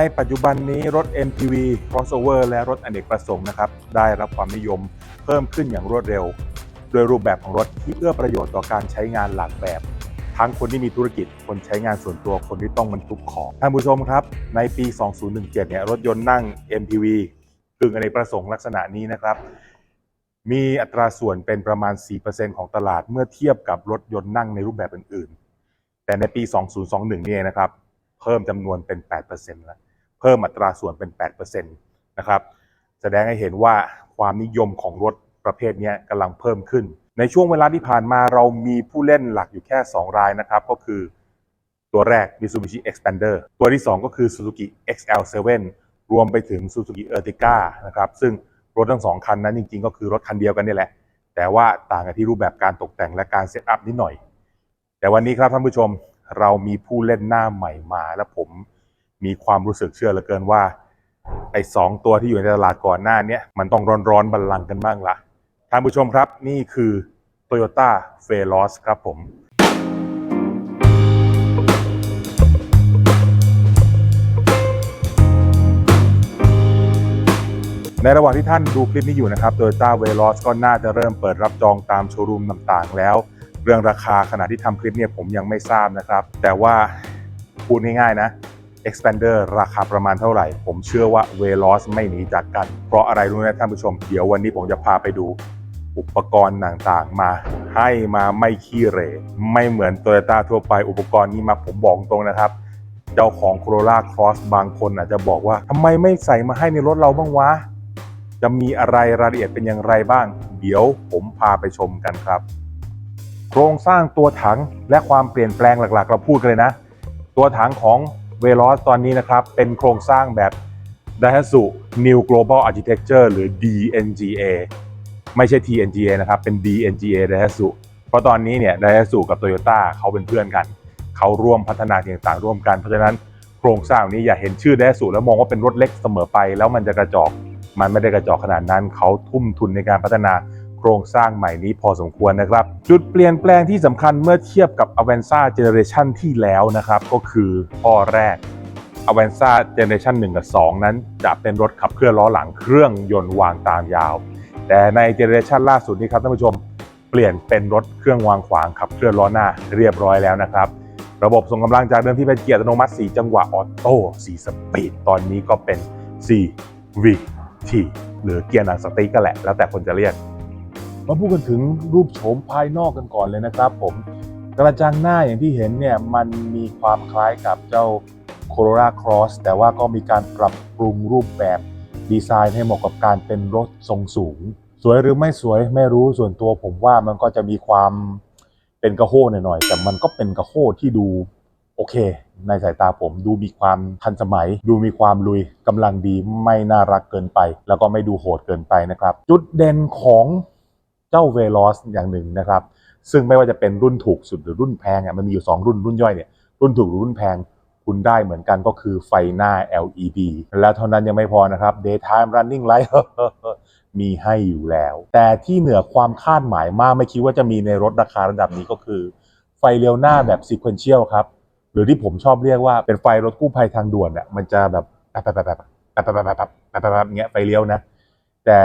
ในปัจจุบันนี้รถ MPV crossover และรถอเนกประสงค์นะครับได้รับความนิยมเพิ่มขึ้นอย่างรวดเร็ว โดยรูปแบบของรถที่เอื้อประโยชน์ต่อการใช้งานหลากแบบ ทั้งคนที่มีธุรกิจคนใช้งานส่วนตัวคนที่ต้องบรรทุกของท่านผู้ชมครับ ในปี 2017 เนี่ยรถยนต์นั่ง MPV กึ่งอเนกประสงค์ลักษณะนี้นะครับ มีอัตราส่วนเป็นประมาณ 4%ของตลาดเมื่อเทียบกับรถยนต์นั่งในรูปแบบอื่น ๆ แต่ในปี 2021 เนี่ยนะครับเพิ่มจำนวนเป็น 8%แล้ว เพิ่มอัตราส่วนเป็น 8%นะครับแสดงให้เห็นว่าความนิยมของรถประเภทนี้กำลังเพิ่มขึ้น ในช่วงเวลาที่ผ่านมาเรามีผู้เล่นหลักอยู่แค่ 2 รายนะครับ ก็คือตัวแรก Mitsubishi Xpander ตัวที่ 2 ก็คือ Suzuki XL7 รวมไปถึง Suzuki Ertiga นะครับซึ่งรถทั้งสองคันนั้นจริงๆ ก็คือรถคันเดียวกันนี่แหละ แต่ว่าต่างกันที่รูปแบบการตกแต่งและการเซตอัพนิดหน่อย แต่วันนี้ครับท่านผู้ชมเรามีผู้เล่นหน้าใหม่มาและผม มีความรู้สึกเชื่อเหลือเกินว่า ไอ้สองตัวที่อยู่ในตลาดก่อนหน้านี้มันต้องร้อนๆบัลลังก์กันบ้างละท่านผู้ชมครับนี่คือ Toyota f a r o s ครับผมในระหว่างที่ท่านดูคลิปนี้อยู่นะครับ Toyota v e l o s ก็น่าจะเริ่มเปิดรับจองตามโชว์รูมต่างๆ แล้ว เรื่องราคาขณะที่ทำคลิปเนี่ยผมยังไม่ทราบนะครับ แต่ว่าพูดง่ายๆนะ Expander ราคาประมาณเท่าไหร่ ผมเชื่อว่า v e l o s ไม่หนีจากกัน เพราะอะไรรู้ไหมท่านผู้ชม เดี๋ยววันนี้ผมจะพาไปดูอุปกรณ์ต่างๆ มาให้มาไม่ขี้เร่ไม่เหมือน Toyota ทั่วไปอุปกรณ์นี้มาผมบอกตรงนะครับ เจ้าของ Corolla Cross บางคนอาจจะบอกว่าทำไมไม่ใส่มาให้ในรถเราบ้างวะ จะมีอะไรรายละเอียดเป็นอย่างไรบ้าง เดี๋ยวผมพาไปชมกันครับ โครงสร้างตัวถังและความเปลี่ยนแปลงหลักๆ เราพูดกันเลยนะ ตัวถังของ v e l o s ตอนนี้นะครับ เป็นโครงสร้างแบบ Daihatsu New Global Architecture หรือ DNGA ไม่ใช่ TNGA นะครับ เป็น DNGA Daihatsu เพราะตอนนี้เนี่ย Daihatsu กับ Toyota เขาเป็นเพื่อนกัน เขาร่วมพัฒนาสิ่งต่างๆร่วมกัน เพราะฉะนั้นโครงสร้างนี้อย่าเห็นชื่อ Daihatsu แล้วมองว่าเป็นรถเล็กเสมอไป แล้วมันจะกระจอก มันไม่ได้กระจอกขนาดนั้น เขาทุ่มทุนในการพัฒนา โครงสร้างใหม่นี้พอสมควรนะครับ จุดเปลี่ยนแปลงที่สำคัญเมื่อเทียบกับ Avanza Generation ที่แล้วนะครับ ก็คือข้อแรก Avanza Generation 1 กับ 2 นั้น จะเป็นรถขับเคลื่อนล้อหลังเครื่องยนต์วางตามยาว แต่ใน Generation ล่าสุดนี้ครับท่านผู้ชมเปลี่ยนเป็นรถเครื่องวางขวางขับเคลื่อนล้อหน้าเรียบร้อยแล้วนะครับระบบส่งกำลังจากเดิมที่เป็นเกียร์อัตโนมัติ 4 จังหวะออโต้ 4 สปีด ตอนนี้ก็เป็น 4 V T หรือเกียร์หนังสติ๊กก็แหละ แล้วแต่คนจะเรียก มาพูดกันถึงรูปโฉมภายนอกกันก่อนเลยนะครับผมกระจังหน้าอย่างที่เห็นเนี่ยมันมีความคล้ายกับเจ้า Corolla Cross แต่ว่าก็มีการปรับปรุงรูปแบบดีไซน์ให้เหมาะกับการเป็นรถทรงสูง สวยหรือไม่สวยไม่รู้ส่วนตัวผมว่ามันก็จะมีความเป็นกระโห้หน่อยๆแต่มันก็เป็นกระโห้ที่ดูโอเค ในสายตาผมดูมีความทันสมัย ดูมีความลุยกำลังดีไม่น่ารักเกินไป แล้วก็ไม่ดูโหดเกินไปนะครับ จุดเด่นของ เจ้าเวลอสอย่างหนึ่งนะครับ ซึ่งไม่ว่าจะเป็นรุ่นถูกสุดหรือรุ่นแพงอะมันมีอยู่ 2 รุ่นรุ่นย่อยเนี่ยรุ่นถูกหรือรุ่นแพงคุณได้เหมือนกันก็คือไฟหน้า LED และเท่านั้นยังไม่พอนะครับ daytime running light มีให้อยู่แล้ว แต่ที่เหนือความคาดหมายมากไม่คิดว่าจะมีในรถราคาระดับนี้ก็คือ ไฟเลี้ยวหน้าแบบ sequential ครับ หรือที่ผมชอบเรียกว่าเป็นไฟรถกู้ภัยทางด่วนอะมันจะแบบแป๊บแป๊บแป๊บแป๊บแป๊บแป๊บแป๊บแป๊บแป๊บแป๊บแป๊บเงี้ยไฟเลี้ยวนะ แต่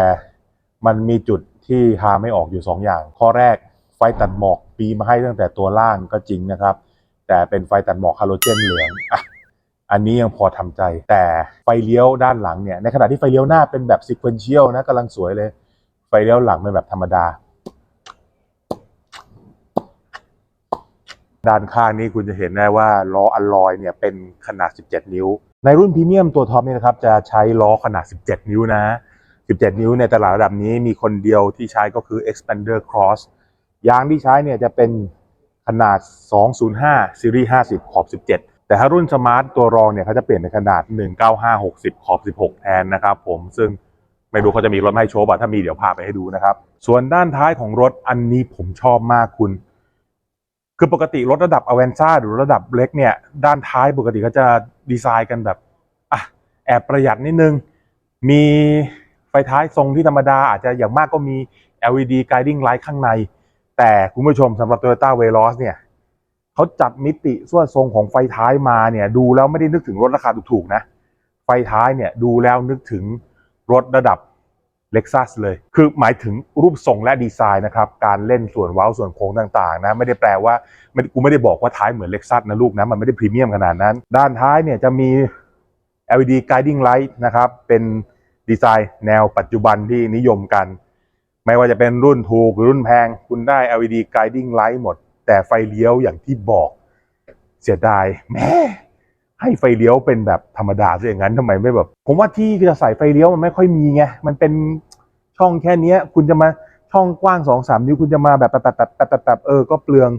มันมีจุด ที่หาไม่ออกอยู่ 2 อย่าง ข้อแรกไฟตัดหมอกปีมาให้ตั้งแต่ตัวล่างก็จริงนะครับ แต่เป็นไฟตัดหมอกฮาโลเจนเหลืองอะอันนี้ยังพอทำใจ แต่ไฟเลี้ยวด้านหลังเนี่ยในขณะที่ไฟเลี้ยวหน้าเป็นแบบ sequential นะกำลังสวยเลย ไฟเลี้ยวหลังเป็นแบบธรรมดา ด้านข้างนี้คุณจะเห็นได้ว่าล้ออลลอยเนี่ยเป็นขนาด 17 นิ้ว ในรุ่นพรีเมียมตัวท็อปนี่นะครับจะใช้ล้อขนาด 17 นิ้วนะ 17 นิ้วในตลาดระดับนี้มีคนเดียวที่ใช้ก็คือ Expander Cross ยางที่ใช้เนี่ยจะเป็นขนาด 205 ซีรีส์ 50 ขอบ 17 แต่ถ้ารุ่นสมาร์ทตัวรองเนี่ยเขาจะเปลี่ยนเป็นขนาด 195 60 ขอบ 16 แทนนะครับผมซึ่งไม่รู้เขาจะมีรถให้โชว์ป่ะถ้ามีเดี๋ยวพาไปให้ดูนะครับ ส่วนด้านท้ายของรถอันนี้ผมชอบมากคุณ คือปกติรถระดับอเวนซ่าหรือระดับเล็กเนี่ยด้านท้ายปกติเขาจะดีไซน์กันแบบอะแอบประหยัดนิดนึงมี ไฟท้ายทรงที่ธรรมดาอาจจะอย่างมากก็มี LED guiding light ข้างใน แต่คุณผู้ชมสำหรับ Toyota Veloz เนี่ยเขาจัดมิติส่วนทรงของไฟท้ายมาเนี่ยดูแล้วไม่ได้นึกถึงรถราคาถูกๆนะ ไฟท้ายเนี่ยดูแล้วนึกถึงรถระดับ Lexus เลย คือหมายถึงรูปทรงและดีไซน์นะครับ การเล่นส่วนเว้าส่วนโค้งต่างๆ นะ ไม่ได้แปลว่าไม่กูไม่ได้บอกว่าท้ายเหมือน Lexus นะลูกนะ มันไม่ได้พรีเมียมขนาดนั้น ด้านท้ายเนี่ยจะมี LED guiding light นะครับ เป็น ดีไซน์แนวปัจจุบันที่นิยมกัน ไม่ว่าจะเป็นรุ่นถูกหรือรุ่นแพง คุณได้ LED guiding light หมด แต่ไฟเลี้ยวอย่างที่บอก เสียดายแหม่ให้ไฟเลี้ยวเป็นแบบธรรมดาซะอย่างนั้นทำไมไม่แบบ ผมว่าที่จะใส่ไฟเลี้ยวมันไม่ค่อยมีไงมันเป็นช่องแค่เนี้ยคุณจะมาช่องกว้างสองสามนิ้วคุณจะมาแบบแบบแบบแบบแบบแบบแบบเออก็เปลือง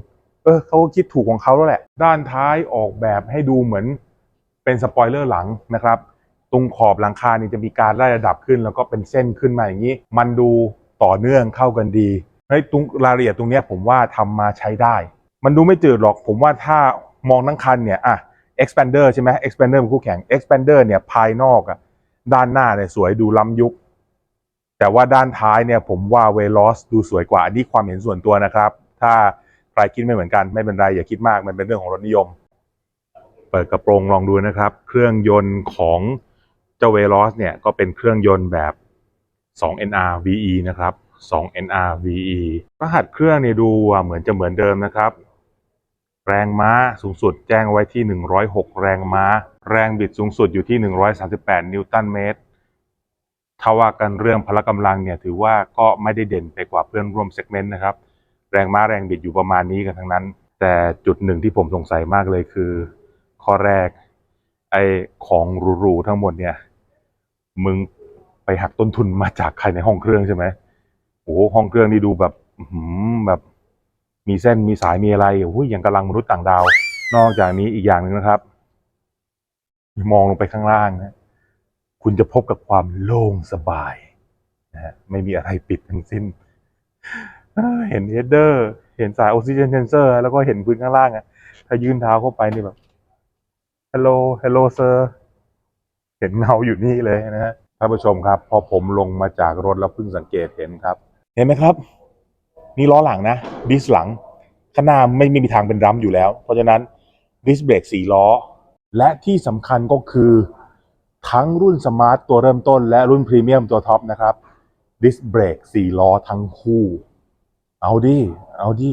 เออเขาก็คิดถูกของเขาแล้วแหละ ด้านท้ายออกแบบให้ดูเหมือนเป็นสปอยเลอร์หลังนะครับ ตรงขอบหลังคานี่จะมีการไล่ระดับขึ้น แล้วก็เป็นเส้นขึ้นมาอย่างนี้ มันดูต่อเนื่องเข้ากันดีเฮ้ยตรงรายละเอียดตรงเนี้ยผมว่าทำมาใช้ได้ มันดูไม่จืดหรอกผมว่าถ้ามองทั้งคันเนี่ยอะ expander ใช่ไหม expander เป็นคู่แข่ง expander เนี่ยภายนอกอะด้านหน้าเนี่ยสวยดูล้ำยุค แต่ว่าด้านท้ายเนี่ยผมว่า Veloz ดูสวยกว่าอันนี้ความเห็นส่วนตัวนะครับ ถ้าใครคิดไม่เหมือนกันไม่เป็นไรอย่าคิดมากมันเป็นเรื่องของรถนิยม เปิดกระโปรงลองดูนะครับ เครื่องยนต์ของ เจ้า Veloz เนี่ยก็เป็นเครื่องยนต์แบบ 2NR VE นะครับ 2NR VE รหัสเครื่องเนี่ยดูเหมือนจะเหมือนเดิมนะครับ แรงม้าสูงสุดแจ้งไว้ที่ 106 แรงม้า แรงบิดสูงสุดอยู่ที่ 138 นิวตันเมตรถ้าว่ากันเรื่องพละกำลังเนี่ยถือว่าก็ไม่ได้เด่นไปกว่าเพื่อนร่วมเซกเมนต์นะครับ แรงม้าแรงบิดอยู่ประมาณนี้กันทั้งนั้น แต่จุดหนึ่งที่ผมสงสัยมากเลยคือ ข้อแรกไอของหรูๆทั้งหมดเนี่ย มึงไปหักต้นทุนมาจากใครในห้องเครื่องใช่ไหมโอ้โหห้องเครื่องนี่ดูแบบแบบมีเส้นมีสายมีอะไรโอ้ยอย่างกำลังมนุษย์ต่างดาว นอกจากนี้อีกอย่างหนึ่งนะครับ มองลงไปข้างล่างนะคุณจะพบกับความโล่งสบายนะฮะไม่มีอะไรปิดทั้งสิ้น เห็นเฮดเดอร์ เห็นสายออกซิเจนเซนเซอร์ แล้วก็เห็นพื้นข้างล่างอะถ้ายื่นเท้าเข้าไปนี่แบบ hello hello sir เห็นเงาอยู่นี่เลยนะฮะท่านผู้ชมครับ พอผมลงมาจากรถแล้วเพิ่งสังเกตเห็นครับ เห็นไหมครับ นี่ล้อหลังนะดิสหลังข้างหน้าไม่ไม่มีทางเป็นรัมอยู่แล้ว เพราะฉะนั้นดิสเบรกสี่ล้อ และที่สำคัญก็คือทั้งรุ่นสมาร์ทตัวเริ่มต้น และรุ่นพรีเมียมตัวท็อปนะครับดิสเบรกสี่ล้อทั้งคู่ เอาดิ เอาดิ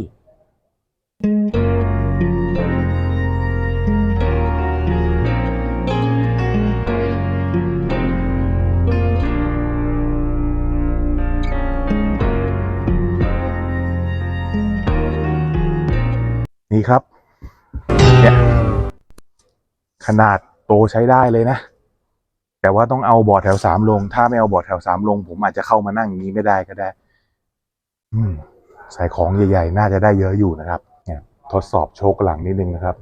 ีครับ เนี่ย ขนาดโตใช้ได้เลยนะ แต่ว่าต้องเอาบอดแถวสามลง ถ้าไม่เอาบอดแถวสามลง ผมอาจจะเข้ามานั่งอย่างนี้ไม่ได้ก็ได้ อืม ใส่ของใหญ่ๆ น่าจะได้เยอะอยู่นะครับ เนี่ย ทดสอบโชคหลังนิดนึงนะครับ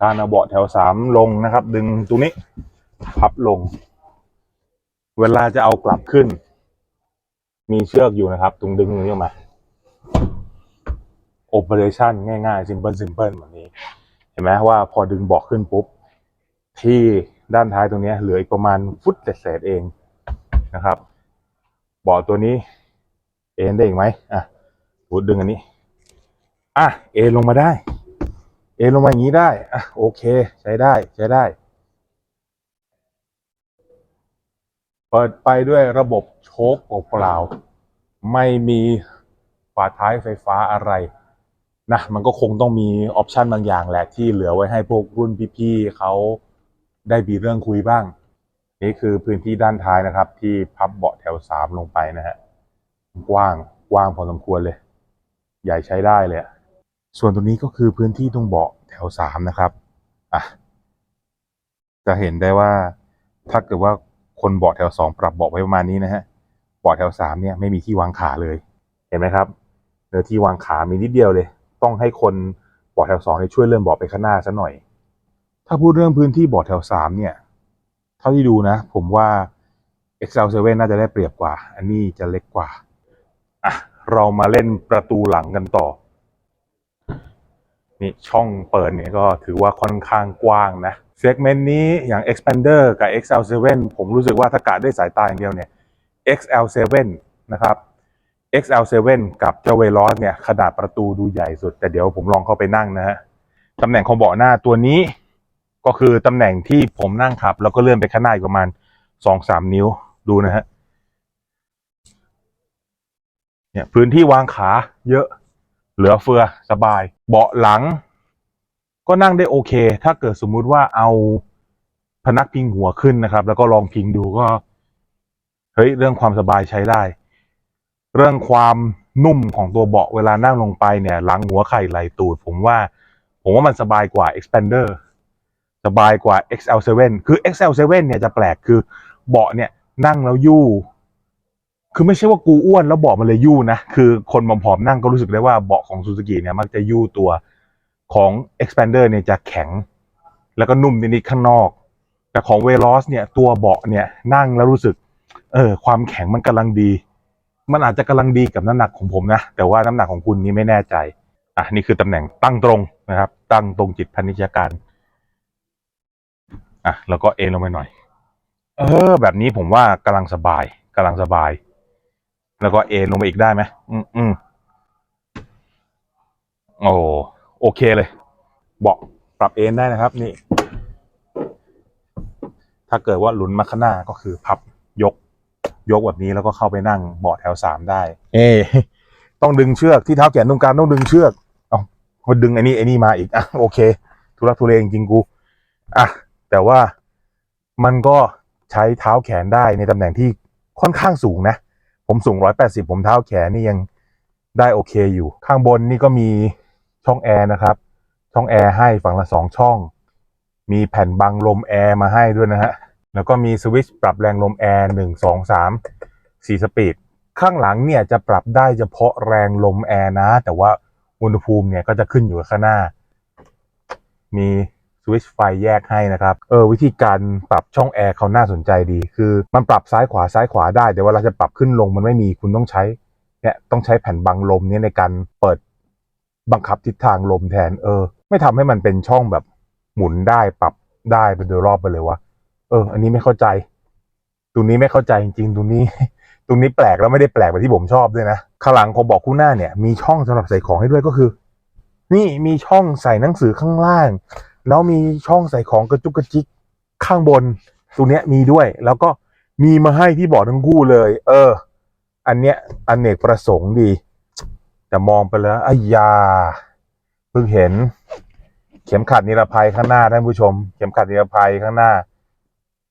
การเอาเบาะแถวสามลงนะครับ ดึงตรงนี้ พับลง เวลาจะเอากลับขึ้น มีเชือกอยู่นะครับตรงดึงตรงนี้ออกมาโอเปอเรชั่นง่ายๆ simple simple แบบนี้ เห็นไหมว่าพอดึงเบาะขึ้นปุ๊บ ที่ด้านท้ายตรงนี้เหลืออีกประมาณฟุตเศษเองนะครับเบาะตัวนี้ เอ็นได้อีกไหมอะพูดดึงอันนี้ อะ เอ็นลงมาได้ เอ็นลงมาอย่างนี้ได้ อะ โอเค ใช้ได้ ใช้ได้ เปิดไปด้วยระบบโชคเปล่าไม่มีฝาท้ายไฟฟ้าอะไรนะมันก็คงต้องมีออปชันบางอย่างแหละที่เหลือไว้ให้พวกรุ่นพี่ๆเขาได้มีเรื่องคุยบ้าง นี่คือพื้นที่ด้านท้ายนะครับ ที่พับเบาะแถวสามลงไปนะฮะกว้างกว้างพอสมควรเลย ใหญ่ใช้ได้เลยส่วนตรงนี้ก็คือพื้นที่ตรงเบาะแถวสามนะครับอะจะเห็นได้ว่าถ้าเกิดว่า คนเบาะแถวสองปรับเบาะไว้ประมาณนี้นะฮะเบาะแถวสามเนี่ยไม่มีที่วางขาเลย เห็นไหมครับเนื้อที่วางขามีนิดเดียวเลย ต้องให้คนเบาะแถวสองช่วยเลื่อนเบาะไปข้างหน้าซะหน่อย ถ้าพูดเรื่องพื้นที่เบาะแถวสามเนี่ย เท่าที่ดูนะ ผมว่า XL7 น่าจะได้เปรียบกว่า อันนี้จะเล็กกว่าอะเรามาเล่นประตูหลังกันต่อ นี่ช่องเปิดเนี่ยก็ถือว่าค่อนข้างกว้างนะ เซกเมนต์นี้อย่าง Expander กับ XL7 ผมรู้สึกว่าถ้ากะด้วยสายตาอย่างเดียวเนี่ย XL7 นะครับ XL7 กับเจ้าเวลอสเนี่ยขนาดประตูดูใหญ่สุด แต่เดี๋ยวผมลองเข้าไปนั่งนะฮะตำแหน่งของเบาะหน้าตัวนี้ ก็คือตำแหน่งที่ผมนั่งขับ แล้วก็เลื่อนไปข้างหน้าอีกประมาณสองสามนิ้วดูนะฮะเนี่ยพื้นที่วางขาเยอะเหลือเฟือสบาย เบาะหลัง ก็นั่งได้โอเค ถ้าเกิดสมมุติว่าเอาพนักพิงหัวขึ้นนะครับ แล้วก็ลองพิงดูก็เฮ้ยเรื่องความสบายใช้ได้ เรื่องความนุ่มของตัวเบาะเวลานั่งลงไปเนี่ยหลังหัวไข่ไหลตูด ผมว่า ผมว่ามันสบายกว่า Expander สบายกว่า XL7 คือ XL7 เนี่ยจะแปลกคือเบาะเนี่ยนั่งแล้วยู่ คือไม่ใช่ว่ากูอ้วนแล้วเบาะมันเลยยู่นะ คือคนผอมๆนั่งก็รู้สึกได้ว่าเบาะของซูซูกิเนี่ยมักจะยู่ตัว ของ Expander เนี่ยจะแข็ง แล้วก็นุ่มนิดๆข้างนอก แต่ของ Veloz เนี่ยตัวเบาะเนี่ยนั่งแล้วรู้สึกเออความแข็งมันกำลังดี มันอาจจะกำลังดีกับน้ำหนักของผมนะ แต่ว่าน้ำหนักของคุณนี่ไม่แน่ใจ อะนี่คือตำแหน่งตั้งตรงนะครับ ตั้งตรงจิตพนิชยการอะแล้วก็เอนลงไปหน่อย เออ แบบนี้ผมว่ากำลังสบายกำลังสบาย แล้วก็เอนลงไปอีกได้ไหมอืมอืมโอ้ อเคเลย เบาะปรับเอนได้นะครับ นี่ ถ้าเกิดว่าหลุนมาข้างหน้าก็คือพับยก ยกแบบนี้แล้วก็เข้าไปนั่งเบาะแถวสามได้ เอ้ต้องดึงเชือกที่เท้าแขนตรงกลางต้องดึงเชือก เอาพอดึงไอ้นี่ไอ้นี่มาอีกอะโอเค ทุรักทุเลจริงๆกูอะแต่ว่ามันก็ใช้เท้าแขนได้ในตำแหน่งที่ค่อนข้างสูงนะ ผมสูง 180 ผมเท้าแขนนี่ยังได้โอเคอยู่ ข้างบนนี่ก็มี ช่องแอร์นะครับ ช่องแอร์ให้ฝั่งละสองช่อง มีแผ่นบังลมแอร์มาให้ด้วยนะฮะ แล้วก็มีสวิตช์ปรับแรงลมแอร์หนึ่งสองสามสี่สปีด ข้างหลังเนี่ยจะปรับได้เฉพาะแรงลมแอร์นะ แต่ว่าอุณหภูมิเนี่ยก็จะขึ้นอยู่ข้างหน้า มีสวิตช์ไฟแยกให้นะครับ เออวิธีการปรับช่องแอร์เขาน่าสนใจดี คือมันปรับซ้ายขวาซ้ายขวาได้ แต่ว่าเวลาจะปรับขึ้นลงมันไม่มีคุณต้องใช้เนี่ยต้องใช้แผ่นบังลมเนี่ยในการเปิด บังคับทิศทางลมแทน เออ ไม่ทำให้มันเป็นช่องแบบหมุนได้ปรับได้ไปโดยรอบไปเลยวะเออ อันนี้ไม่เข้าใจตรงนี้ไม่เข้าใจจริงๆตรงนี้ตรงนี้แปลกแล้วไม่ได้แปลกแบบที่ผมชอบด้วยนะข้างหลังของเบอกคู่หน้าเนี่ย มีช่องสำหรับใส่ของให้ด้วยก็คือ นี่มีช่องใส่หนังสือข้างล่าง แล้วมีช่องใส่ของกระจุกกระจิกข้างบนตรงเนี้ยมีด้วย แล้วก็มีมาให้ที่เบอกทั้งคู่เลย เออ อันเนี้ยอเนกประสงค์ดี แต่มองไปแล้วอ้ยาเพิ่งเห็น เข็มขัดนิรภัยข้างหน้าท่านผู้ชม เข็มขัดนิรภัยข้างหน้า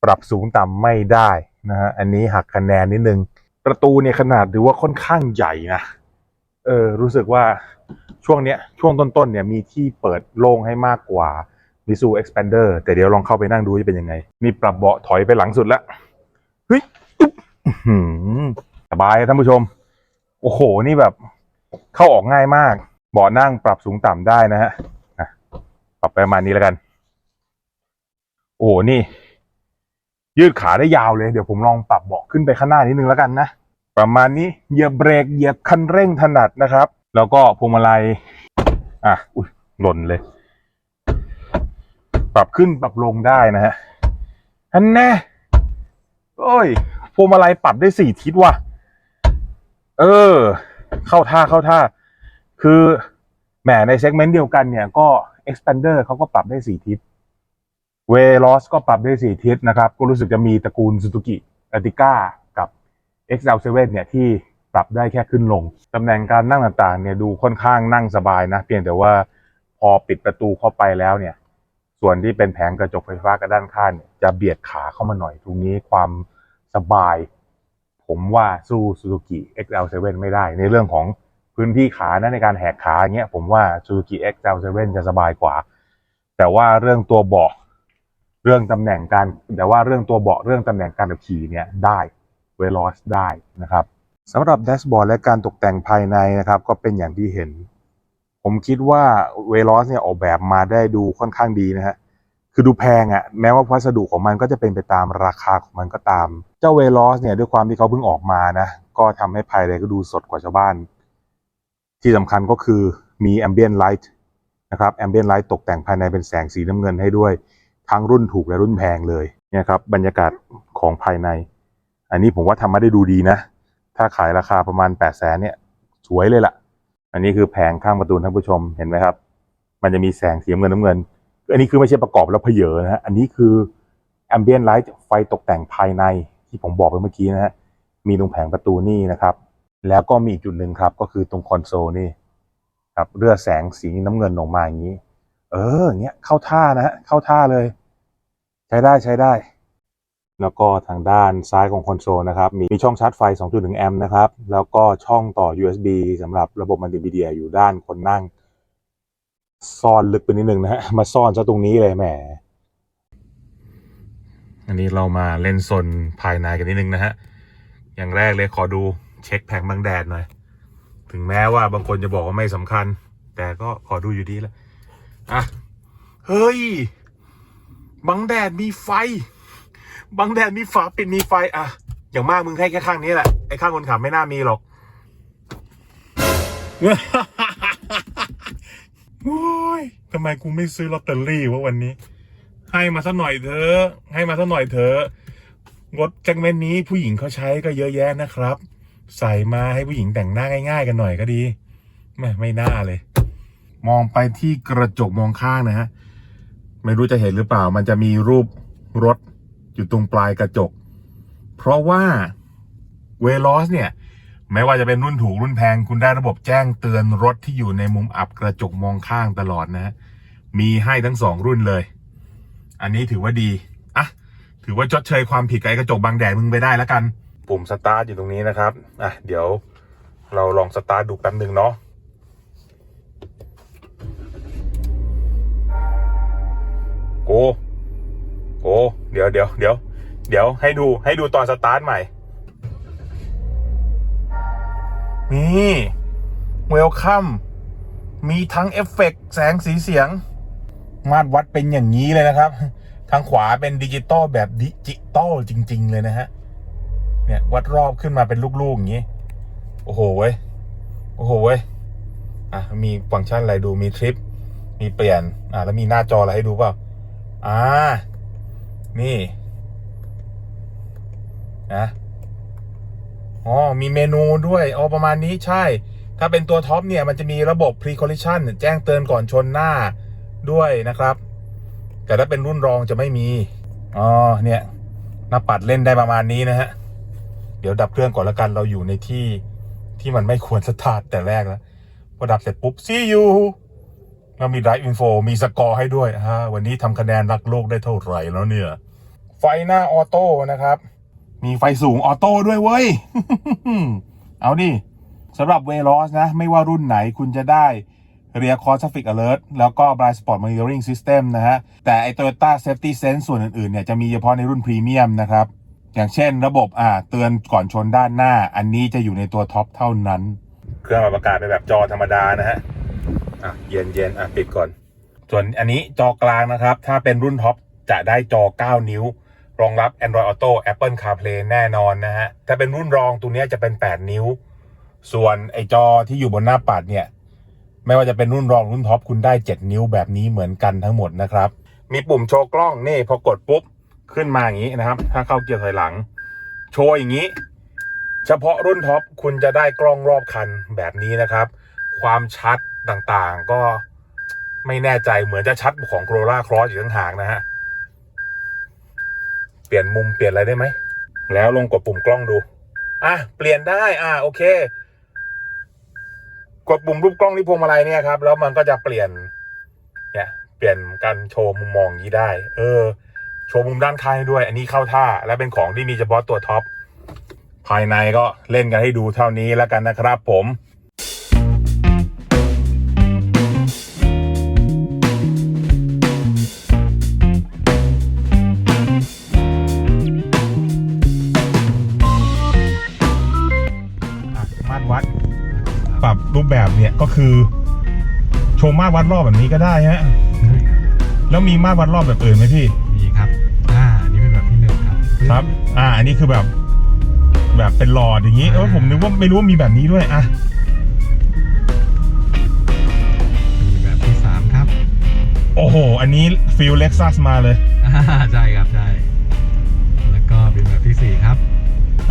ปรับสูงต่ำไม่ได้นะฮะอันนี้หักคะแนนนิดนึง ประตูเนี่ยขนาดถือว่าค่อนข้างใหญ่นะเออรู้สึกว่าช่วงเนี้ยช่วงต้นๆเนี่ยมีที่เปิดโล่งให้มากกว่า m i s u Expander แต่เดี๋ยวลองเข้าไปนั่งดูจะเป็นยังไง นี่ปรับเบาะถอยไปหลังสุดแล้วเฮ้ยสบายท่านผู้ชม โอ้โห นี่แบบ เข้าออกง่ายมากเบาะนั่งปรับสูงต่ำได้นะฮะปรับไปประมาณนี้แล้วกัน โอ้โหนี่ ยืดขาได้ยาวเลย เดี๋ยวผมลองปรับเบาะขึ้นไปข้างหน้านิดนึงแล้วกันนะ ประมาณนี้เหยียบเบรกเหยียบคันเร่งถนัดนะครับ แล้วก็พวงมาลัย อะ อุ้ยหล่นเลย ปรับขึ้นปรับลงได้นะฮะอันแน่โอ้ยพวงมาลัยปรับได้สี่ทิศว่ะ เออ เข้าท่าเข้าท่า คือแหมในเซกเมนต์เดียวกันเนี่ยก็ expander เขาก็ปรับได้สี่ทิศเวลอสก็ปรับได้สี่ทิศนะครับ ก็รู้สึกจะมีตระกูล Suzuki a r t i c a กับ XL7 เนี่ยที่ปรับได้แค่ขึ้นลง ตำแหน่งการนั่งต่างๆเนี่ยดูค่อนข้างนั่งสบายนะ เพียงแต่ว่าพอปิดประตูเข้าไปแล้วเนี่ย ส่วนที่เป็นแผงกระจกไฟฟ้ากับด้านข้างจะเบียดขาเข้ามาหน่อย ตรงนี้ความสบาย ผมว่าสู้ Suzuki XL7 ไม่ได้ ในเรื่องของพื้นที่ขานะในการแหกขาเงี้ยผมว่า Suzuki XL7 จะสบายกว่า แต่ว่าเรื่องตัวเบาะเรื่องตำแหน่งการ แต่ว่าเรื่องตัวเบาะเรื่องตำแหน่งการขับขี่เนี่ยได้เวลอสได้นะครับสำหรับแดชบอร์ดและการตกแต่งภายในนะครับ ก็เป็นอย่างที่เห็น ผมคิดว่าเวลอสเนี่ยออกแบบมาได้ดูค่อนข้างดีนะฮะ คือดูแพงอะ่ะแม้ว่าวัสดุของมันก็จะเป็นไปตามราคาของมันก็ตาม เจ้าเวลอสเนี่ยด้วยความที่เขาเพิ่งออกมานะก็ทำให้ภายในก็ดูสดกว่าชาวบ้าน ที่สำคัญก็คือมี ambient light นะครับ ambient light ตกแต่งภายในเป็นแสงสีน้ำเงินให้ด้วย ทั้งรุ่นถูกและรุ่นแพงเลยเนี่ยครับบรรยากาศของภายใน อันนี้ผมว่าทำมาได้ดูดีนะ ถ้าขายราคาประมาณแปดแสนเนี่ยสวยเลยล่ะ อันนี้คือแผงข้างประตูท่านผู้ชมเห็นไหมครับ มันจะมีแสงสีน้ำเงินน้ำเงิน อันนี้คือไม่ใช่ประกอบแล้วเพเยอนะฮะอันนี้คือแอมเบียนไลท์ไฟตกแต่งภายในที่ผมบอกไปเมื่อกี้นะฮะมีตรงแผงประตูนี่นะครับ แล้วก็มีอีกจุดหนึ่งครับ ก็คือตรงคอนโซลนี่ครับเลือแสงสีน้ำเงินออกมาอย่างนี้ เอออย่างเงี้ยเข้าท่านะฮะเข้าท่าเลย ใช้ได้ใช้ได้ แล้วก็ทางด้านซ้ายของคอนโซลนะครับ มีมีช่องชาร์จไฟ 2.1 แอมป์นะครับ แล้วก็ช่องต่อ USB สำหรับระบบมัลติมีเดียอยู่ด้านคนนั่ง ซ่อนลึกไปนิดนึงนะฮะมาซ่อนซะตรงนี้เลยแหมอันนี้เรามาเล่นโซนภายในกันนิดนึงนะฮะอย่างแรกเลยขอดูเช็คแผงบังแดดหน่อย ถึงแม้ว่าบางคนจะบอกว่าไม่สำคัญ แต่ก็ขอดูอยู่ดีแหละอะเฮ้ยบังแดดมีไฟ บังแดดมีฝาปิดมีไฟอะอย่างมากมึงให้แค่ข้างนี้แหละไอ้ข้างคนขับไม่น่ามีหรอก ไมกูไม่ซื้อลอตเตอรี่วะวันนี้ ให้มาสักหน่อยเถอะให้มาสักหน่อยเถอะรถแจ็คเมนนี้ผู้หญิงเขาใช้ก็เยอะแยะนะครับ ใส่มาให้ผู้หญิงแต่งหน้าง่าย ๆ กันหน่อยก็ดีไม่ไม่น่าเลย มองไปที่กระจกมองข้างนะฮะไม่รู้จะเห็นหรือเปล่า มันจะมีรูปรถอยู่ตรงปลายกระจก เพราะว่าเวลอสเนี่ยไม่ว่าจะเป็นรุ่นถูกรุ่นแพงคุณได้ระบบแจ้งเตือนรถที่อยู่ในมุมอับกระจกมองข้างตลอดนะฮะ มีให้ทั้งสองรุ่นเลย อันนี้ถือว่าดีอะถือว่าชดเชยความผิดไอ้กระจกบังแดดมึงไปได้แล้วกัน ปุ่มสตาร์ทอยู่ตรงนี้นะครับอะเดี๋ยวเราลองสตาร์ทดูแป๊บหนึ่งเนาะโอ้โอ้เดี๋ยวเดี๋ยวเดี๋ยวเดี๋ยวให้ดูให้ดูตอนสตาร์ทใหม่ นี่เวลคัมมีทั้งเอฟเฟกต์แสงสีเสียง มาตรวัดเป็นอย่างนี้เลยนะครับ ทางขวาเป็นดิจิตอลแบบดิจิตอลจริง ๆ เลยนะฮะ เนี่ย วัดรอบขึ้นมาเป็นลูกๆอย่างนี้ โอ้โหเว้ย โอ้โหเว้ย อะ มีฟังก์ชันอะไรดู มีทริป มีเปลี่ยน อะแล้วมีหน้าจออะไรให้ดูเปล่า อ่า นี่ นะอ๋อ มีเมนูด้วยอ๋อประมาณนี้ใช่ ถ้าเป็นตัวท็อปเนี่ย มันจะมีระบบ pre collision แจ้งเตือนก่อนชนหน้า ด้วยนะครับ แต่ถ้าเป็นรุ่นรองจะไม่มี อ๋อ เนี่ยหน้าปัดเล่นได้ประมาณนี้นะฮะ เดี๋ยวดับเครื่องก่อนล้วกัน เราอยู่ในที่ที่มันไม่ควรสตาร์ทแต่แรกแล้ว พอดับเสร็จปุ๊บ see you เรามี Drive Info มีสกอร์ให้ด้วยฮะวันนี้ทำคะแนนรักโลกได้เท่าไหร่แล้วเนี่ย ไฟหน้าออโต้นะครับ มีไฟสูงออโต้ด้วยเว้ย เอาดิสำหรับเวล o สนะ ไม่ว่ารุ่นไหนคุณจะได้ Rear Cross Traffic Alert แล้วก็ Blind Spot Monitoring System นะฮะ แต่ไอ Toyota Safety Sense ส่วนอื่นๆเนี่ยจะมีเฉพาะในรุ่นพรีเมียมนะครับ อย่างเช่นระบบอ่าเตือนก่อนชนด้านหน้า อันนี้จะอยู่ในตัวท็อปเท่านั้น เครื่องปรับอากาศเป็นแบบจอธรรมดานะฮะอะเย็นเย็นอะปิดก่อน ส่วนอันนี้จอกลางนะครับ ถ้าเป็นรุ่นท็อปจะได้จอ 9 นิ้ว รองรับ Android Auto Apple CarPlay แน่นอนนะฮะถ้าเป็นรุ่นรองตัวนี้จะเป็น 8 นิ้ว ส่วนไอจอที่อยู่บนหน้าปัดเนี่ย ไม่ว่าจะเป็นรุ่นรองรุ่นท็อปคุณได้ 7 นิ้วแบบนี้เหมือนกันทั้งหมดนะครับ มีปุ่มโชว์กล้องนี่พอกดปุ๊บขึ้นมาอย่างนี้นะครับ ถ้าเข้าเกียร์ถอยหลัง โชว์อย่างนี้ เฉพาะรุ่นท็อปคุณจะได้กล้องรอบคันแบบนี้นะครับ ความชัดต่างๆก็ไม่แน่ใจเหมือนจะชัดของ Corolla Cross อยู่ทั้งหางนะฮะ เปลี่ยนมุมเปลี่ยนอะไรได้ไหม แล้วลงกดปุ่มกล้องดู อะ เปลี่ยนได้ อะ โอเค กดปุ่มรูปกล้องที่พวงมาลัยเนี่ยครับ แล้วมันก็จะเปลี่ยน เนี่ย เปลี่ยนการโชว์มุมมองนี้ได้ เออ โชว์มุมด้านข้างให้ด้วย อันนี้เข้าท่า และเป็นของที่มีเฉพาะตัวท็อป ภายในก็เล่นกันให้ดูเท่านี้แล้วกันนะครับผม คือโชว์มาตรวัดรอบแบบนี้ก็ได้ฮะแล้วมีมาตรวัดรอบแบบอื่นไหมพี่มีครับ อ่าอันนี้เป็นแบบที่หนึ่งครับ ครับ อ่า อันนี้คือแบบ แบบเป็นหลอดอย่างนี้เออผมนึกว่าไม่รู้ว่ามีแบบนี้ด้วยอะมีแบบที่สามครับ โอ้โห อันนี้ฟิลเล็กซัสมาเลยอ่าใช่ครับใช่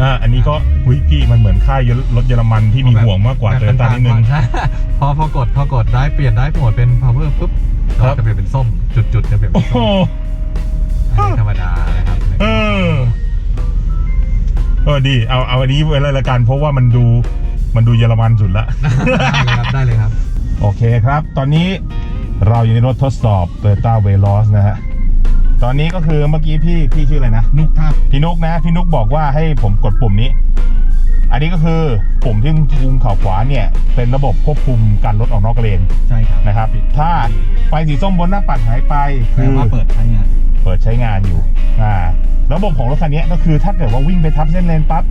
อ่าอันนี้ก็อุ้ยพี่มันเหมือนค่ายรถเยอรมันที่มีห่วงมากกว่าแบบโตโยต้านิดนึงใช่พอพอกดพอกดได้เปลี่ยนได้โหมดเป็น power ปุ๊บครับจะเปลี่ยนเป็นส้มจุดๆจะเปลี่ยนเป็โอ้นโหส้มอันนี้ธรรมดานะครับเออเออดีเอาเอาอันนี้ไว้เลยละกันเพราะว่ามันดูมันดูเยอรมันสุดละได้เลยครับได้เลยครับ โอเคครับ ตอนนี้เราอยู่ในรถทดสอบ Toyota Veloz นะฮะ ตอนนี้ก็คือเมื่อกี้พี่พี่ชื่ออะไรนะ นุกครับพี่นุกนะ พี่นุกบอกว่าให้ผมกดปุ่มนี้ อันนี้ก็คือปุ่มที่คุมเข่าขวาเนี่ย เป็นระบบควบคุมการรถออกนอกเลนใช่ครับนะครับ ถ้าไฟสีส้มบนหน้าปัดหายไปแปลคือว่าเปิดใช้งาน เปิดใช้งานอยู่อ่าระบบของรถคันนี้ก็คือถ้าเกิดว่าวิ่งไปทับเส้นเลนปั๊บ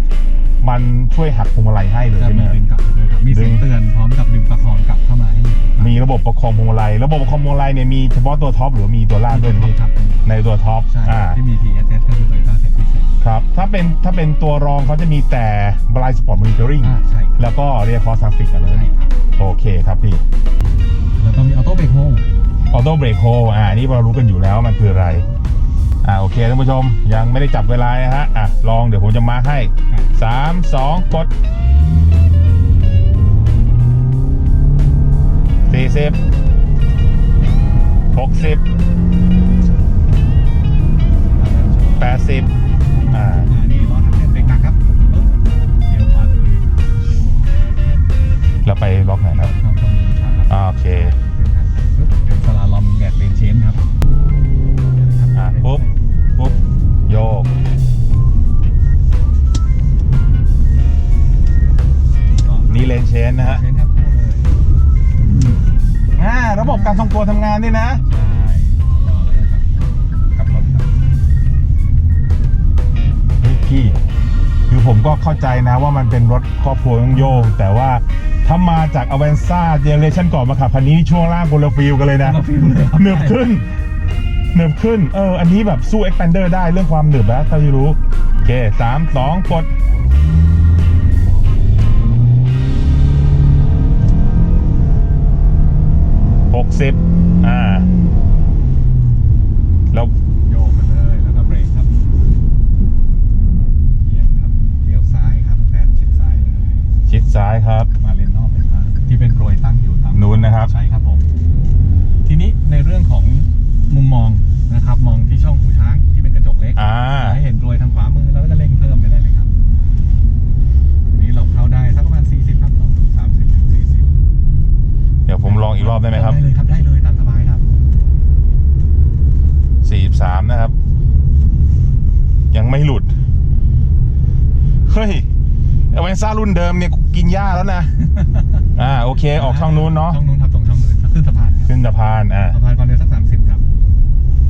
มันช่วยหักพวงมาลัยให้เลยจะใช่ไหมมีดึงกลับด้วยครับมีเสียงเตือนพร้อมกับดึงประคองกลับ มีระบบประคองพวงมาลัยระบบประคองพวงมาลัยเนี่ยมีเฉพาะตัวท็อปหรือว่ามีตัวล่างด้วยมีพี่ครับในตัวท็อปใช่อ่าที่มี TSS ก็คือ Toyota Set Piece ครับถ้าเป็นถ้าเป็นตัวรองเขาจะมีแต่ blind spot monitoring อ่าใช่ครับแล้วก็เรียกคอสทราฟิกอะไรใช่ครับโอเคครับพี่แล้วก็มีออโต้เบรกโฮออโต้เบรกโฮอ่านี่เรารู้กันอยู่แล้วมันคืออะไรอ่าโอเคท่านผู้ชมยังไม่ได้จับเวลานะฮะอะลองเดี๋ยวผมจะมาร์คให้สามสองกด สี่สิบหกสิบแปดสิบอ่าอ่านี่ล้อทับเส้นเบรกหนักครับปึ๊บเดี๋ยวขวาตรงนี้ครับเราไปล็อกไหนครับเข้าตรงนี้ครับอ่าโอเค เข้าใจนะว่ามันเป็นรถครอบครัวต้องโยงแต่ว่าถ้ามาจากอเวนซ่าเจเนเรชันก่อนมาขับคันนี้ช่วงล่างคนละฟิลกันเลยนะคนละฟิลเลยครับ หนึบขึ้นหนึบขึ้นเอออันนี้แบบสู้ Expander ได้เรื่องความหนึบนะเท่าที่รู้ โอเคสามสองกด หกสิบอ่า แล้ว โยกไปเลยแล้วก็เบรกครับเยี่ยมครับเลี้ยวซ้ายครับแฟนชิดซ้ายเลย ชิด ซ้ายครับ มาเลนนอกเป็นทางที่เป็นโปรยตั้งอยู่ตามนู้นนะครับ ใช่ครับผม ทีนี้ในเรื่องของมุมมองนะครับ มองที่ช่องหูช้างที่เป็นกระจกเล็กอ่าให้เห็นโปรยทางขวามือแล้วก็เร่งเพิ่มไปได้เลยครับทีนี้เราเข้าได้สักประมาณ 40 ครับลองดู30ถึง40 เดี๋ยวผมลองอีกรอบได้ไหมครับได้เลยครับได้เลยตามสบายครับ 43 นะครับ ยังไม่หลุด เฮ้ยเอาไว้ซ่ารุ่นเดิมเนี่ย กินหญ้าแล้วนะ อ่าโอเค ออกช่องนู้นเนาะช่องนู้นครับตรงช่องนู้นขึ้นสะพานครับขึ้นสะพานอ่าสะพานความเร็วสัก30ครับ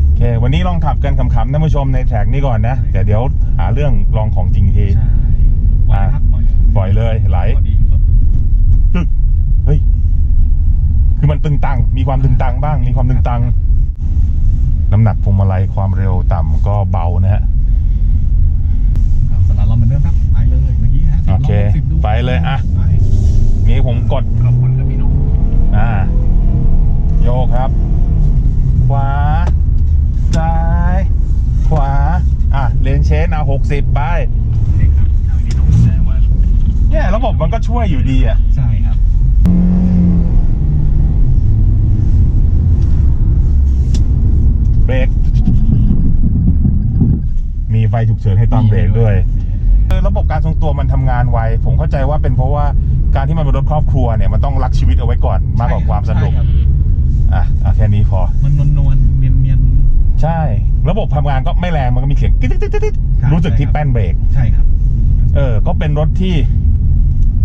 โอเค วันนี้ลองขับกันขำๆท่านผู้ชมในแท็กนี้ก่อนนะแต่เดี๋ยวหาเรื่องลองของจริงอีกทีใช่ปล่อยครับปล่อยปล่อยเลยไหลพอดีปุ๊บตึกเฮ้ยคือมันตึงตังมีความตึงตังบ้างมีความตึงตังน้ำหนักพวงมาลัยความเร็วต่ำก็เบานะฮะเอาสลาลอมเหมือนเดิมครับไปเลยเมื่อกี้ฮะสิบ โอเค ลงสิบดู ไปเลยอะ ไป นี่ผมกด ขอบคุณครับพี่นุ๊ก อ่า โยกครับ ขวา ซ้าย ขวา อะ เลนเชนเอาหกสิบไป เด็กครับเอาอันนี้ต้องแจ้งว่า เนี่ยระบบมันก็ช่วยอยู่ดีอะ ใช่ครับ เบรก มีไฟฉุก เฉินให้ตอนเบรกด้วยคือระบบการทรงตัวมันทำงานไว ผมเข้าใจว่าเป็นเพราะว่าการที่มันเป็นรถครอบครัวเนี่ยมันต้องรักชีวิตเอาไว้ก่อนมากกว่าความสนุกใช่ครับอะเอาแค่นี้พอ มันนวลนวลๆเนียนเนียนใช่ ระบบทำงานก็ไม่แรงมันก็มีเสียงติ๊ดติ๊ดติ๊ดติ๊ดครับรู้สึกที่ใช่ครับแป้นเบรกๆใช่ครับ เออ ก็เป็นรถที่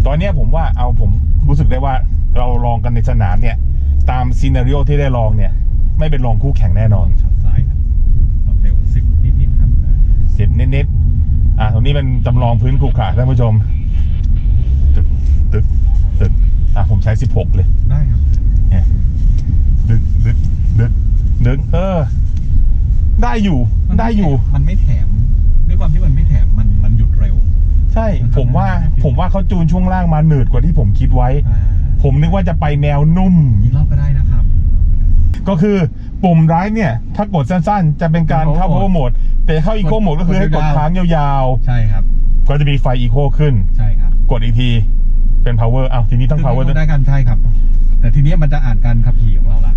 ตอนเนี้ยผมว่าเอาผมรู้สึกได้ว่าเราลองกันในสนามเนี่ย ตามซีนารีโอที่ได้ลองเนี่ย ไม่เป็นรองคู่แข่งแน่นอน นิดๆอะตรงนี้เป็นจำลองพื้นขรุขระท่านผู้ชม ตึกตึกตึกอะผมใช้สิบหกเลย ได้ครับเนี่ยดึกดึกดึกดึกเออ ได้อยู่มันได้อยู่ มันไม่แถมด้วยความที่มันไม่แถมมันมันหยุดเร็ว ใช่ผมว่าผมว่าเขาจูนช่วงล่างมาหนืดกว่าที่ผมคิดไว้ อ่าผมนึกว่าจะไปแนวนุ่ม อีกรอบก็ได้นะครับ ก็คือ ปุ่ม drive เนี่ย ถ้ากดสั้นๆ จะเป็นการเข้า Power power mode แต่เข้า eco mode ก็คือให้กดค้างยาวใช่ครับ ๆ ก็จะมีไฟอีโคขึ้น ใช่ครับกดอีกทีเป็น power อ้าวทีนี้ต้อง power ซึ่ด้วยได้กันใช่ครับ แต่ทีเนี้ยมันจะอ่านการขับขี่ของเราละ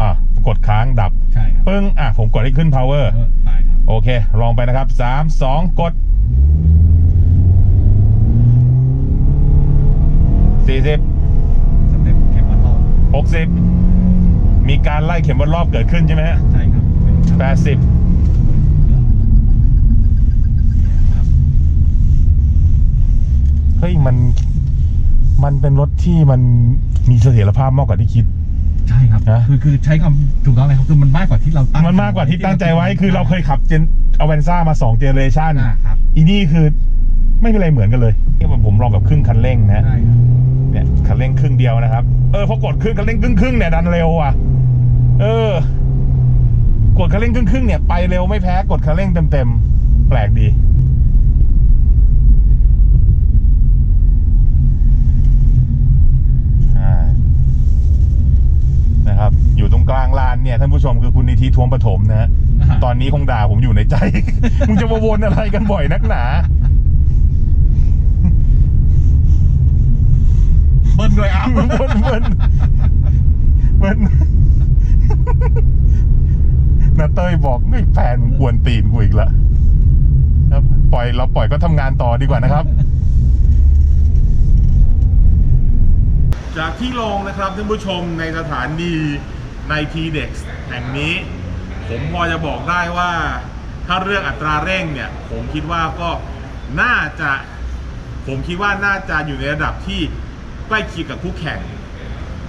อะกดค้างดับใช่ครับปึ้งอะผมกดให้ขึ้น power เออตายครับโอเค ลองไปนะครับสามสองกดสี่สิบสเต็ปเข็มวัดรอบหกสิบ มีการไล่เข็มวัดรอบเกิดขึ้นใช่ไหมฮะใช่ครับเป็นครับแปดสิบเนี่ยครับเฮ้ยมันมันเป็นรถที่มันมีเสถียรภาพมากกว่าที่คิด ใช่ครับนะคือคือใช้คำถูกต้องเลยครับคือมันมากกว่าที่เราตั้งมันมากกว่าที่ตั้งใจไว้คือเราเคยขับเจนอเวนซ่ามาสองเจเนเรชันอ่าครับอีนี่คือไม่เป็นไรเหมือนกันเลยนี่ผมลองกับครึ่งคันเร่งนะ ใช่ครับเนี่ยคันเร่งครึ่งเดียวนะครับ เออพอกดครึ่งคันเร่งครึ่งครึ่งๆเนี่ยดันเร็วอะ เออ กดคันเร่งครึ่งครึ่งๆเนี่ยไปเร็วไม่แพ้กดคันเร่งเต็มเต็มๆแปลกดีอ่านะครับ อยู่ตรงกลางลานเนี่ยท่านผู้ชมคือคุณนิธิทวงปฐมนะฮะ ตอนนี้คงด่าผมอยู่ในใจ มึงจะมาวนอะไรกันบ่อยนักหนา เบิ้ลด้วยอ้าวเบิ้ลเบิ้ลเบิ้ลเบิ้ล นาเต้ยบอกไม่แฟนกวนตีนกูอีกล้วครับปล่อยเราปล่อยก็ทำงานต่อดีกว่านะครับ จากที่ลงนะครับท่านผู้ชมในสถานีใน t d e x แห่งนี้ ผมพอจะบอกได้ว่า ถ้าเรื่องอัตราเร่งเนี่ย ผมคิดว่าก็น่าจะ ผมคิดว่าน่าจะอยู่ในระดับที่ใกล้เคียงกับคู่แข่ง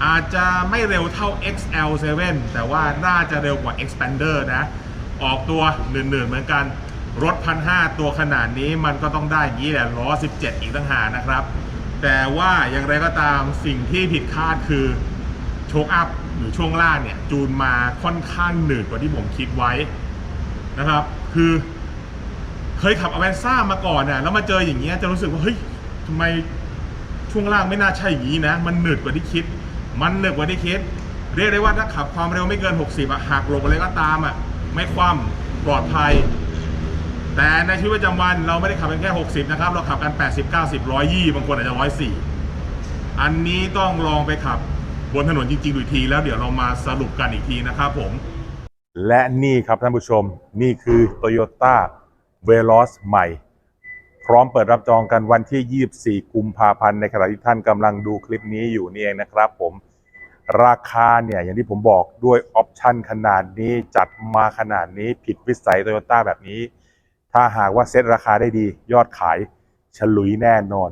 อาจจะไม่เร็วเท่า XL7 แต่ว่าน่าจะเร็วกว่า Expander นะ ออกตัวหนื่นๆเหมือนกัน รถพันห้าตัวขนาดนี้มันก็ต้องได้ย่างนี้แหละล้อ 17 อีกต่างหากนะครับ แต่ว่าอย่างไรก็ตามสิ่งที่ผิดคาดคือโชคอัพหรือช่วงล่างเนี่ย จูนมาค่อนข้างหนืดกว่าที่ผมคิดไว้นะครับ คือเคยขับอเวนซ่ามาก่อนน่ะแล้วมาเจออย่างเงี้ยจะรู้สึกว่าเฮ้ยทำไมช่วงล่างไม่น่าใช่อย่างนี้นะ มันหนืดกว่าที่คิด มันหนืดกว่าที่คิด เรียกได้ว่าถ้าขับความเร็วไม่เกิน 60อะหักหลบอะไรก็ตามอะไม่คว่ำปลอดภัย แต่ในชีวิตประจำวันเราไม่ได้ขับกันแค่ 60 นะครับ เราขับกัน 80 90 120 บางคนอาจจะ 104 อันนี้ต้องลองไปขับบนถนนจริงๆดูอีกทีแล้วเดี๋ยวเรามาสรุปกันอีกทีนะครับผม และนี่ครับท่านผู้ชมนี่คือ Toyota Veloz ใหม่ พร้อมเปิดรับจองกันวันที่ 24 กุมภาพันธ์ในขณะที่ท่านกำลังดูคลิปนี้อยู่นี่เองนะครับผมราคาเนี่ยอย่างที่ผมบอกด้วยออปชันขนาดนี้จัดมาขนาดนี้ผิดวิสัยโตโยต้าแบบนี้ ถ้าหากว่าเซ็ตราคาได้ดี ยอดขายฉลุยแน่นอน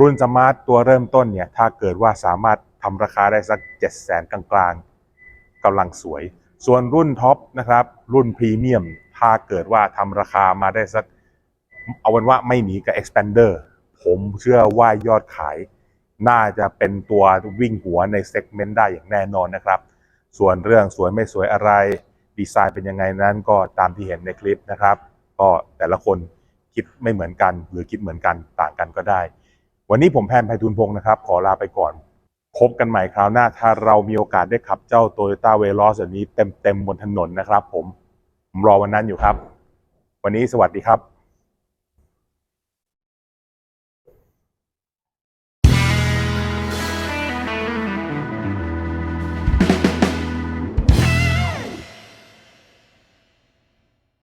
รุ่นสมาร์ทตัวเริ่มต้นเนี่ยถ้าเกิดว่าสามารถทำราคาได้สัก 7 0 0 0 0 0กลางๆกำลังสวย ส่วนรุ่นท็อปนะครับรุ่นพรีเมียมถ้าเกิดว่าทำราคามาได้สัก เอาเป็นว่าไม่หนีกับ expander ผมเชื่อว่ายอดขายน่าจะเป็นตัววิ่งหัวในเซกเมนต์ได้อย่างแน่นอนนะครับ ส่วนเรื่องสวยไม่สวยอะไร ดีไซน์เป็นยังไงนั้นก็ตามที่เห็นในคลิปนะครับ ก็แต่ละคนคิดไม่เหมือนกัน หรือคิดเหมือนกันต่างกันก็ได้ วันนี้ผมแพนไพฑูรย์พงศ์นะครับ ขอลาไปก่อน พบกันใหม่คราวหน้าถ้าเรามีโอกาสได้ขับเจ้า Toyota Veloz แบบนี้เต็มๆบนถนนนะครับ ผมผมรอวันนั้นอยู่ครับ วันนี้สวัสดีครับ